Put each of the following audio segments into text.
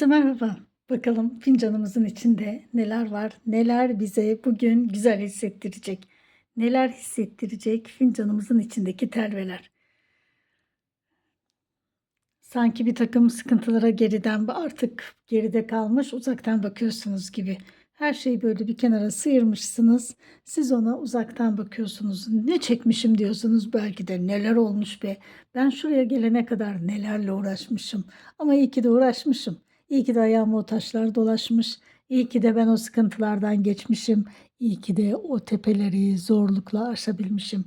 Merhaba. Bakalım fincanımızın içinde neler var? Neler bize bugün güzel hissettirecek? Neler hissettirecek fincanımızın içindeki telveler? Sanki bir takım sıkıntılara geriden artık geride kalmış uzaktan bakıyorsunuz gibi. Her şeyi böyle bir kenara sıyırmışsınız. Siz ona uzaktan bakıyorsunuz. Ne çekmişim diyorsunuz belki de neler olmuş be. Ben şuraya gelene kadar nelerle uğraşmışım. Ama iyi ki de uğraşmışım. İyi ki de ayağıma o taşlar dolaşmış. İyi ki de ben o sıkıntılardan geçmişim. İyi ki de o tepeleri zorlukla aşabilmişim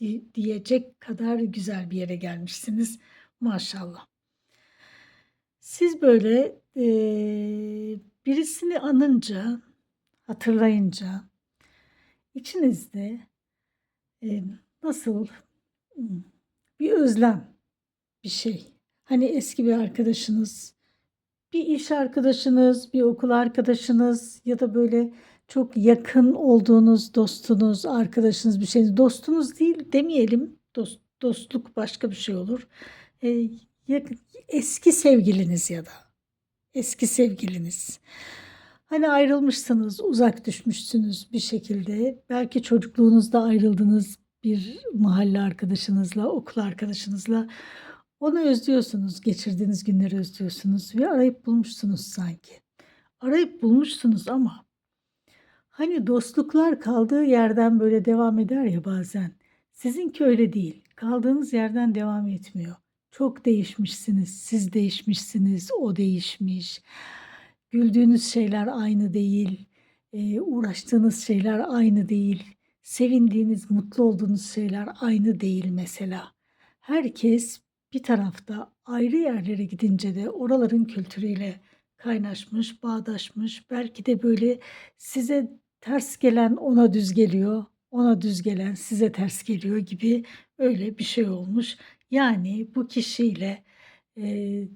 di- diyecek kadar güzel bir yere gelmişsiniz. Maşallah. Siz böyle eee, birisini anınca, hatırlayınca içinizde eee, nasıl hmm, bir özlem bir şey. Hani eski bir arkadaşınız, bir iş arkadaşınız, bir okul arkadaşınız ya da böyle çok yakın olduğunuz dostunuz, arkadaşınız bir şey. Dostunuz değil demeyelim. Dost, dostluk başka bir şey olur. Ee, eski sevgiliniz ya da eski sevgiliniz. Hani ayrılmışsınız, uzak düşmüşsünüz bir şekilde. Belki çocukluğunuzda ayrıldınız bir mahalle arkadaşınızla, okul arkadaşınızla. Onu özlüyorsunuz, geçirdiğiniz günleri özlüyorsunuz ve arayıp bulmuşsunuz sanki. Arayıp bulmuşsunuz ama hani dostluklar kaldığı yerden böyle devam eder ya bazen. Sizinki öyle değil. Kaldığınız yerden devam etmiyor. Çok değişmişsiniz. Siz değişmişsiniz. O değişmiş. Güldüğünüz şeyler aynı değil. Eee, uğraştığınız şeyler aynı değil. Sevindiğiniz, mutlu olduğunuz şeyler aynı değil mesela. Herkes bir tarafta ayrı yerlere gidince de oraların kültürüyle kaynaşmış, bağdaşmış. Belki de böyle size ters gelen ona düz geliyor, ona düz gelen size ters geliyor gibi öyle bir şey olmuş. Yani bu kişiyle eee,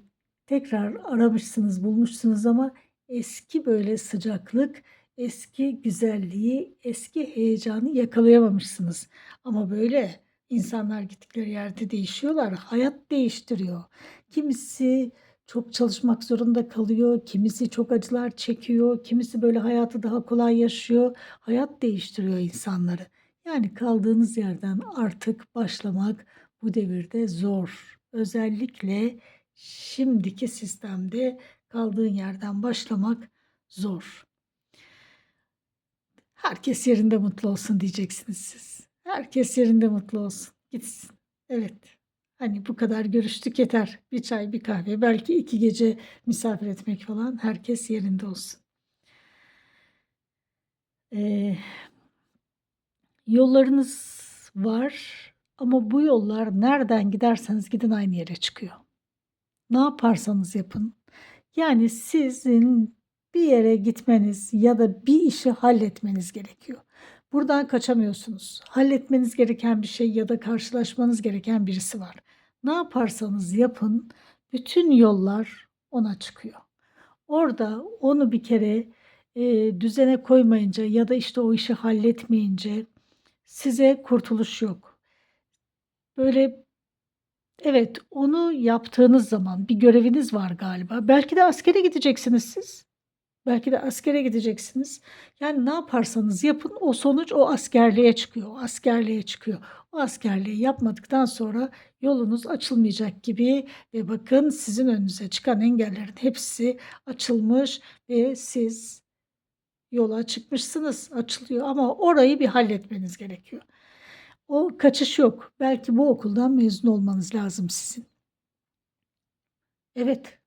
tekrar aramışsınız, bulmuşsunuz ama eski böyle sıcaklık, eski güzelliği, eski heyecanı yakalayamamışsınız. Ama böyle insanlar gittikleri yerde değişiyorlar. Hayat değiştiriyor. Kimisi çok çalışmak zorunda kalıyor, kimisi çok acılar çekiyor, kimisi böyle hayatı daha kolay yaşıyor. Hayat değiştiriyor insanları. Yani kaldığınız yerden artık başlamak bu devirde zor. Özellikle şimdiki sistemde kaldığın yerden başlamak zor. Herkes yerinde mutlu olsun diyeceksiniz siz. Herkes yerinde mutlu olsun. Gitsin. Evet. Hani bu kadar görüştük yeter. Bir çay, bir kahve, belki iki gece misafir etmek falan. Herkes yerinde olsun. Ee, yollarınız var ama bu yollar nereden giderseniz gidin aynı yere çıkıyor. Ne yaparsanız yapın. Yani sizin bir yere gitmeniz ya da bir işi halletmeniz gerekiyor. Buradan kaçamıyorsunuz. Halletmeniz gereken bir şey ya da karşılaşmanız gereken birisi var. Ne yaparsanız yapın bütün yollar ona çıkıyor. Orada onu bir kere e, düzene koymayınca ya da işte o işi halletmeyince size kurtuluş yok. Böyle evet onu yaptığınız zaman bir göreviniz var galiba. Belki de askere gideceksiniz siz. Belki de askere gideceksiniz. Yani ne yaparsanız yapın o sonuç o askerliğe çıkıyor. O askerliğe çıkıyor. O askerliği yapmadıktan sonra yolunuz açılmayacak gibi ve bakın sizin önünüze çıkan engellerin hepsi açılmış ve siz yola çıkmışsınız. Açılıyor ama orayı bir halletmeniz gerekiyor. O kaçış yok. Belki bu okuldan mezun olmanız lazım sizin. Evet.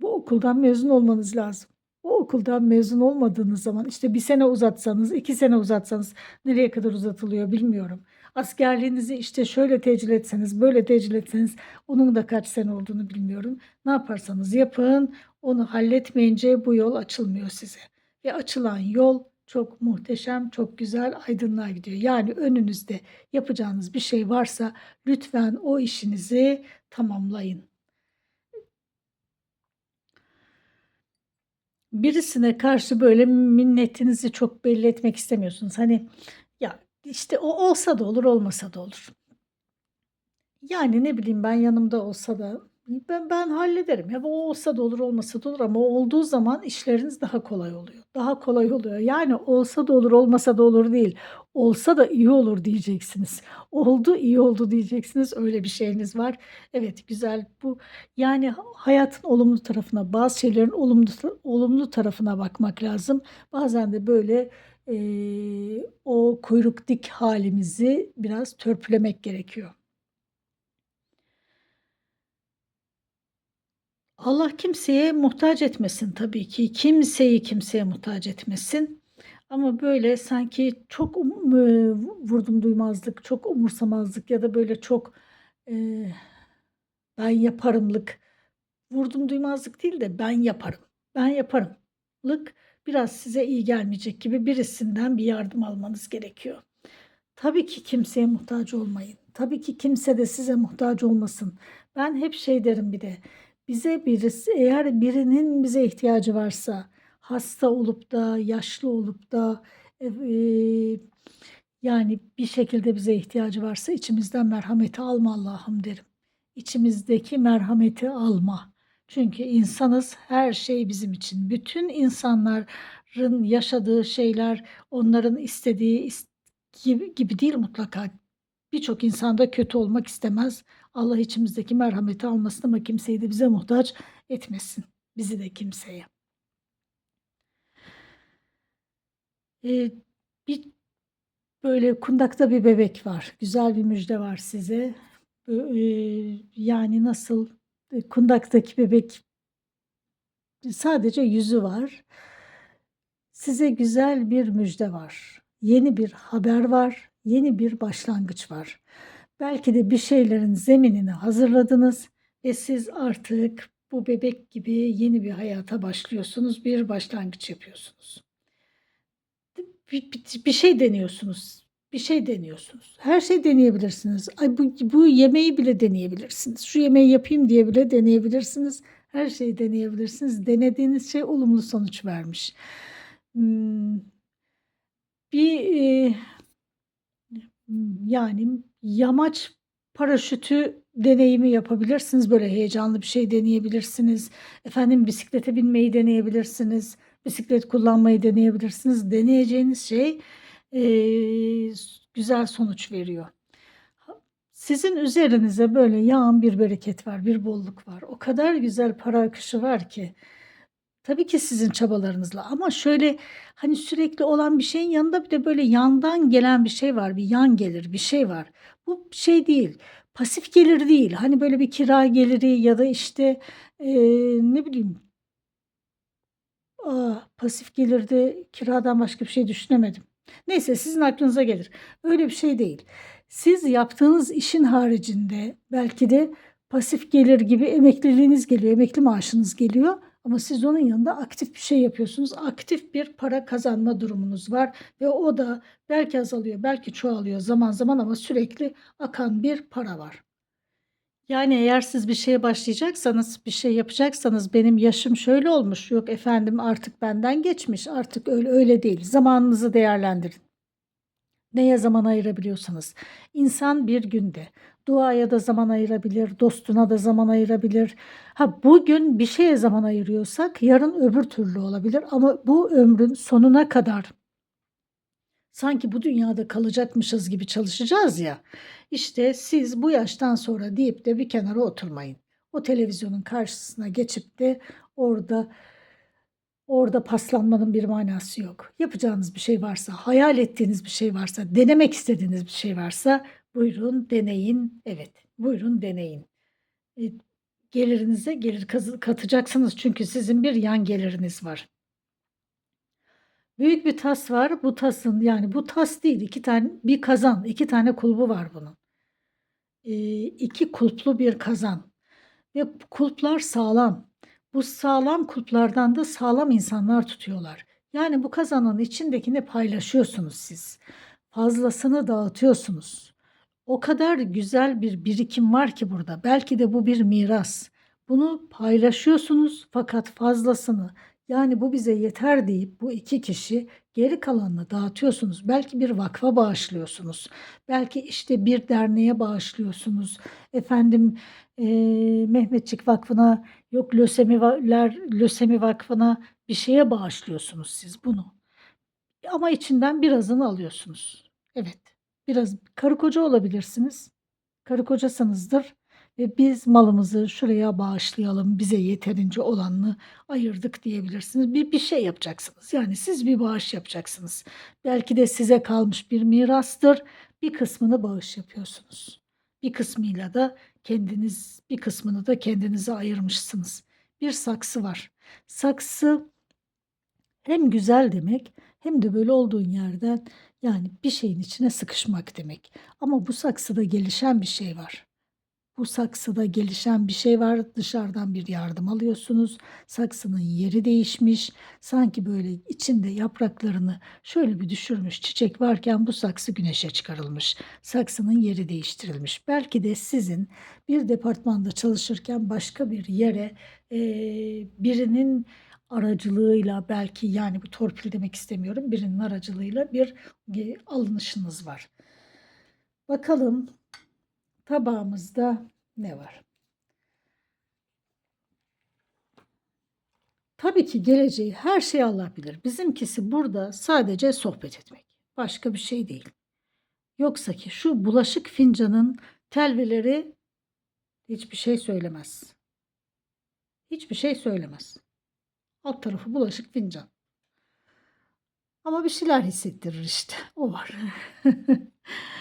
Bu okuldan mezun olmanız lazım. O okuldan mezun olmadığınız zaman işte bir sene uzatsanız, iki sene uzatsanız nereye kadar uzatılıyor bilmiyorum. Askerliğinizi işte şöyle tecil etseniz, böyle tecil etseniz onun da kaç sene olduğunu bilmiyorum. Ne yaparsanız yapın, onu halletmeyince bu yol açılmıyor size. Ve açılan yol çok muhteşem, çok güzel, aydınlığa gidiyor. Yani önünüzde yapacağınız bir şey varsa lütfen o işinizi tamamlayın. Birisine karşı böyle minnetinizi çok belli etmek istemiyorsunuz. Hani ya işte o olsa da olur, olmasa da olur. Yani ne bileyim ben yanımda olsa da Ben ben hallederim. Ya, o olsa da olur, olmasa da olur ama olduğu zaman işleriniz daha kolay oluyor. Daha kolay oluyor. Yani olsa da olur, olmasa da olur değil. Olsa da iyi olur diyeceksiniz. Oldu, iyi oldu diyeceksiniz. Öyle bir şeyiniz var. Evet, güzel. Bu yani hayatın olumlu tarafına, bazı şeylerin olumlu olumlu tarafına bakmak lazım. Bazen de böyle, eee, o kuyruk dik halimizi biraz törpülemek gerekiyor. Allah kimseye muhtaç etmesin tabii ki. Kimseyi kimseye muhtaç etmesin. Ama böyle sanki çok um eee, vurdum duymazlık, çok umursamazlık ya da böyle çok, eee, ben yaparımlık, vurdum duymazlık değil de ben yaparım, ben yaparımlık biraz size iyi gelmeyecek gibi birisinden bir yardım almanız gerekiyor. Tabii ki kimseye muhtaç olmayın. Tabii ki kimse de size muhtaç olmasın. Ben hep şey derim bir de, bize birisi eğer birinin bize ihtiyacı varsa, hasta olup da, yaşlı olup da, eee, yani bir şekilde bize ihtiyacı varsa içimizden merhameti alma Allah'ım derim. İçimizdeki merhameti alma. Çünkü insanız, her şey bizim için. Bütün insanların yaşadığı şeyler onların istediği is gibi gibi değil mutlaka. Birçok insan da kötü olmak istemez. Allah içimizdeki merhameti almasın ama kimseyi de bize muhtaç etmesin. Bizi de kimseye. Eee, bir böyle kundakta bir bebek var. Güzel bir müjde var size. Eee, yani nasıl? Eee, kundaktaki bebek sadece yüzü var. Size güzel bir müjde var. Yeni bir haber var. Yeni bir başlangıç var. Belki de bir şeylerin zeminini hazırladınız ve siz artık bu bebek gibi yeni bir hayata başlıyorsunuz. Bir başlangıç yapıyorsunuz. Bir bir bir şey deniyorsunuz. Bir şey deniyorsunuz. Her şeyi deneyebilirsiniz. Ay, bu bu yemeği bile deneyebilirsiniz. Şu yemeği yapayım diye bile deneyebilirsiniz. Her şeyi deneyebilirsiniz. Denediğiniz şey olumlu sonuç vermiş. Imm, bir, eee, yani yamaç paraşütü deneyimi yapabilirsiniz. Böyle heyecanlı bir şey deneyebilirsiniz. Efendim bisiklete binmeyi deneyebilirsiniz. Bisiklet kullanmayı deneyebilirsiniz. Deneyeceğiniz şey, eee, güzel sonuç veriyor. Sizin üzerinize böyle yağan bir bereket var, bir bolluk var. O kadar güzel para akışı var ki. Tabii ki sizin çabalarınızla ama şöyle, hani, sürekli olan bir şeyin yanında bir de böyle yandan gelen bir şey var. Bir yan gelir, bir şey var. Bu şey değil, pasif gelir değil. Hani, böyle bir kira geliri ya da, işte, eee, ne bileyim Ah, pasif gelirde kiradan başka bir şey düşünemedim. Neyse sizin aklınıza gelir. Öyle bir şey değil. Siz yaptığınız işin haricinde belki de pasif gelir gibi emekliliğiniz geliyor, emekli maaşınız geliyor ama siz onun yanında aktif bir şey yapıyorsunuz. Aktif bir para kazanma durumunuz var ve o da belki azalıyor, belki çoğalıyor zaman zaman ama sürekli akan bir para var. Yani eğer siz bir şeye başlayacaksanız, bir şey yapacaksanız benim yaşım şöyle olmuş, yok efendim artık benden geçmiş, artık öyle öyle değil. Zamanınızı değerlendirin. Neye zaman ayırabiliyorsanız. İnsan bir günde duaya da zaman ayırabilir, dostuna da zaman ayırabilir. Ha bugün bir şeye zaman ayırıyorsak yarın öbür türlü olabilir ama bu ömrün sonuna kadar sanki bu dünyada kalacakmışız gibi çalışacağız ya. İşte siz bu yaştan sonra deyip de bir kenara oturmayın. O televizyonun karşısına geçip de orada orada paslanmanın bir manası yok. Yapacağınız bir şey varsa, hayal ettiğiniz bir şey varsa, denemek istediğiniz bir şey varsa buyurun deneyin. Evet, buyurun deneyin. Eee, gelirinize gelir katacaksınız çünkü sizin bir yan geliriniz var. Büyük bir tas var. Bu tasın yani bu tas değil, 2 tane bir kazan, 2 tane kulbu var bunun. Eee, 2 kulplu bir kazan ve kulplar sağlam. Bu sağlam kulplardan da sağlam insanlar tutuyorlar. Yani bu kazanın içindekini paylaşıyorsunuz siz. Fazlasını dağıtıyorsunuz. O kadar güzel bir birikim var ki burada. Belki de bu bir miras. Bunu paylaşıyorsunuz fakat fazlasını yani bu bize yeter deyip bu 2 kişi geri kalanını dağıtıyorsunuz. Belki bir vakfa bağışlıyorsunuz. Belki işte bir derneğe bağışlıyorsunuz. Efendim, eee, Mehmetçik Vakfı'na, yok lösemiler lösemi vakfına bir şeye bağışlıyorsunuz siz bunu. Ama içinden birazını alıyorsunuz. Evet, biraz karı koca olabilirsiniz. Karı kocasanızdır ve biz malımızı şuraya bağışlayalım, bize yeterince olanını ayırdık diyebilirsiniz. Bir, bir şey yapacaksınız. Yani siz bir bağış yapacaksınız. Belki de size kalmış bir mirastır. Bir kısmını bağış yapıyorsunuz. Bir kısmıyla da kendiniz, bir kısmını da kendinize ayırmışsınız. Bir saksı var. Saksı hem güzel demek hem de böyle olduğun yerden yani bir şeyin içine sıkışmak demek. Ama bu saksıda gelişen bir şey var. Bu saksıda gelişen bir şey var. Dışarıdan bir yardım alıyorsunuz. Saksının yeri değişmiş. Sanki böyle içinde yapraklarını şöyle bir düşürmüş çiçek varken bu saksı güneşe çıkarılmış. Saksının yeri değiştirilmiş. Belki de sizin bir departmanda çalışırken başka bir yere eee, birinin aracılığıyla belki yani bu torpil demek istemiyorum. Birinin aracılığıyla bir e, alınışınız var. Bakalım tabağımızda ne var? Tabii ki geleceği her şeyi Allah bilir. Bizimkisi burada sadece sohbet etmek. Başka bir şey değil. Yoksa ki şu bulaşık fincanın telveleri hiçbir şey söylemez. Hiçbir şey söylemez. Alt tarafı bulaşık fincan. Ama bir şeyler hissettirir işte. O var.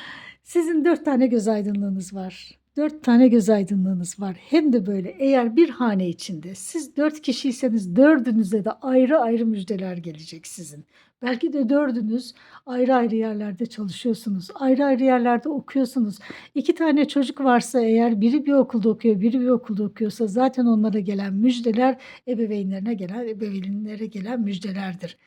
Sizin dört tane göz aydınlığınız var. Dört tane göz aydınlığınız var. Hem de böyle eğer bir hane içinde siz dört kişiyseniz dördünüze de ayrı ayrı müjdeler gelecek sizin. Belki de dördünüz ayrı ayrı yerlerde çalışıyorsunuz. Ayrı ayrı yerlerde okuyorsunuz. İki tane çocuk varsa eğer biri bir okulda okuyor, biri bir okulda okuyorsa zaten onlara gelen müjdeler ebeveynlerine gelen, ebeveynlere gelen müjdelerdir.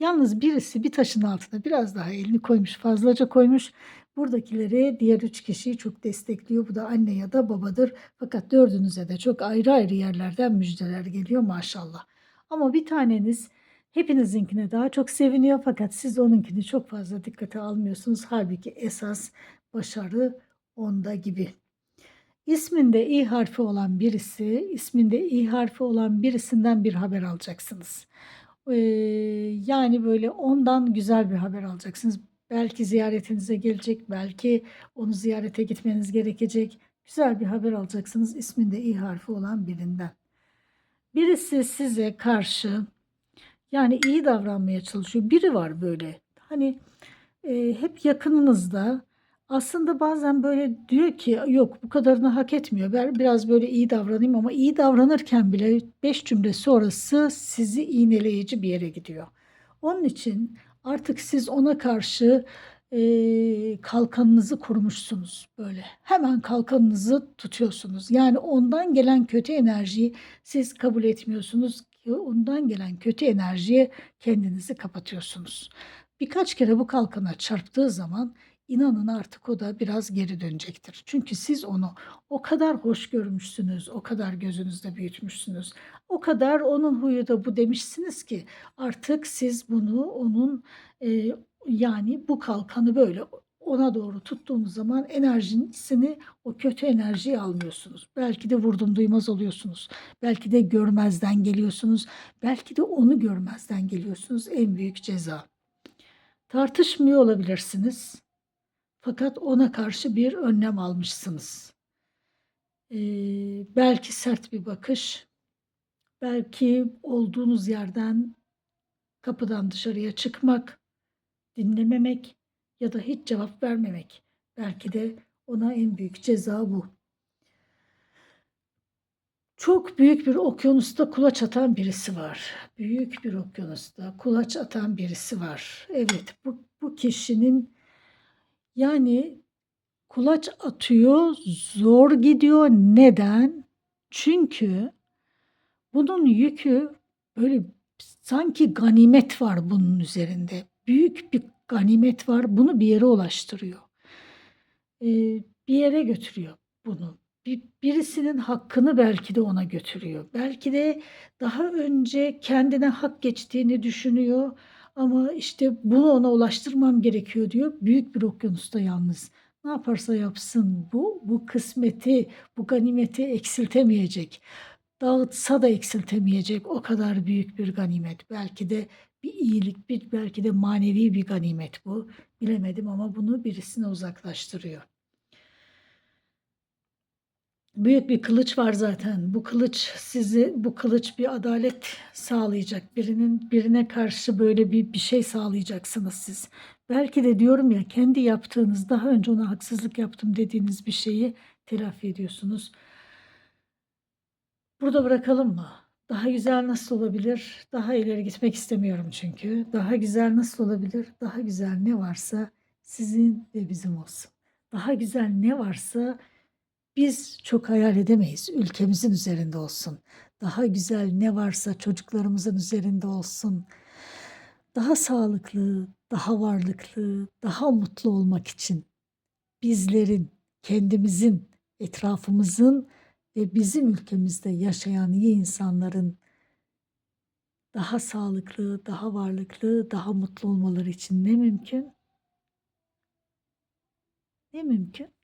Yalnız birisi bir taşın altına biraz daha elini koymuş, fazlaca koymuş. Buradakileri diğer üç kişiyi çok destekliyor. Bu da anne ya da babadır. Fakat dördünüze de çok ayrı ayrı yerlerden müjdeler geliyor maşallah. Ama bir taneniz hepinizinkine daha çok seviniyor fakat siz onunkini çok fazla dikkate almıyorsunuz. Halbuki esas başarı onda gibi. İsminde i harfi olan birisi, isminde i harfi olan birisinden bir haber alacaksınız. Ee, yani böyle ondan güzel bir haber alacaksınız. Belki ziyaretinize gelecek, belki onu ziyarete gitmeniz gerekecek. Güzel bir haber alacaksınız isminde i harfi olan birinden. Birisi size karşı yani iyi davranmaya çalışıyor. Biri var böyle. Hani e, hep yakınınızda. Aslında bazen böyle diyor ki yok bu kadarını hak etmiyor. Ben biraz böyle iyi davranayım ama iyi davranırken bile beş cümle sonrası sizi iğneleyici bir yere gidiyor. Onun için artık siz ona karşı e, kalkanınızı kurmuşsunuz böyle. Hemen kalkanınızı tutuyorsunuz. Yani ondan gelen kötü enerjiyi siz kabul etmiyorsunuz. Ondan gelen kötü enerjiye kendinizi kapatıyorsunuz. Birkaç kere bu kalkana çarptığı zaman inanın artık o da biraz geri dönecektir. Çünkü siz onu o kadar hoş görmüşsünüz, o kadar gözünüzde büyütmüşsünüz. O kadar onun huyu da bu demişsiniz ki artık siz bunu onun e, yani bu kalkanı böyle ona doğru tuttuğumuz zaman enerjisini o kötü enerjiyi almıyorsunuz. Belki de vurdum duymaz oluyorsunuz. Belki de görmezden geliyorsunuz. Belki de onu görmezden geliyorsunuz. En büyük ceza. Tartışmıyor olabilirsiniz. Fakat ona karşı bir önlem almışsınız. Ee, belki sert bir bakış, belki olduğunuz yerden kapıdan dışarıya çıkmak, dinlememek ya da hiç cevap vermemek. Belki de ona en büyük ceza bu. Çok büyük bir okyanusta kulaç atan birisi var. Büyük bir okyanusta kulaç atan birisi var. Evet bu, bu kişinin yani kulaç atıyor, zor gidiyor. Neden? Çünkü bunun yükü böyle sanki ganimet var bunun üzerinde. Büyük bir ganimet var. Bunu bir yere ulaştırıyor. Ee, bir yere götürüyor bunu. Bir, birisinin hakkını belki de ona götürüyor. Belki de daha önce kendine hak geçtiğini düşünüyor ama işte bunu ona ulaştırmam gerekiyor diyor. Büyük bir okyanusta yalnız. Ne yaparsa yapsın bu, bu kısmeti, bu ganimeti eksiltemeyecek. Dağıtsa da eksiltemeyecek. O kadar büyük bir ganimet. Belki de bir iyilik, bir, belki de manevi bir ganimet bu. Bilemedim ama bunu birisine uzaklaştırıyor. Büyük bir kılıç var zaten. Bu kılıç sizi, bu kılıç bir adalet sağlayacak. Birinin birine karşı böyle bir bir şey sağlayacaksınız siz. Belki de diyorum ya kendi yaptığınız, daha önce ona haksızlık yaptım dediğiniz bir şeyi telafi ediyorsunuz. Burada bırakalım mı? Daha güzel nasıl olabilir? Daha ileri gitmek istemiyorum çünkü. Daha güzel nasıl olabilir? Daha güzel ne varsa sizin ve bizim olsun. Daha güzel ne varsa biz çok hayal edemeyiz. Ülkemizin üzerinde olsun. Daha güzel ne varsa çocuklarımızın üzerinde olsun. Daha sağlıklı, daha varlıklı, daha mutlu olmak için bizlerin, kendimizin, etrafımızın ve bizim ülkemizde yaşayan iyi insanların daha sağlıklı, daha varlıklı, daha mutlu olmaları için ne mümkün? Ne mümkün?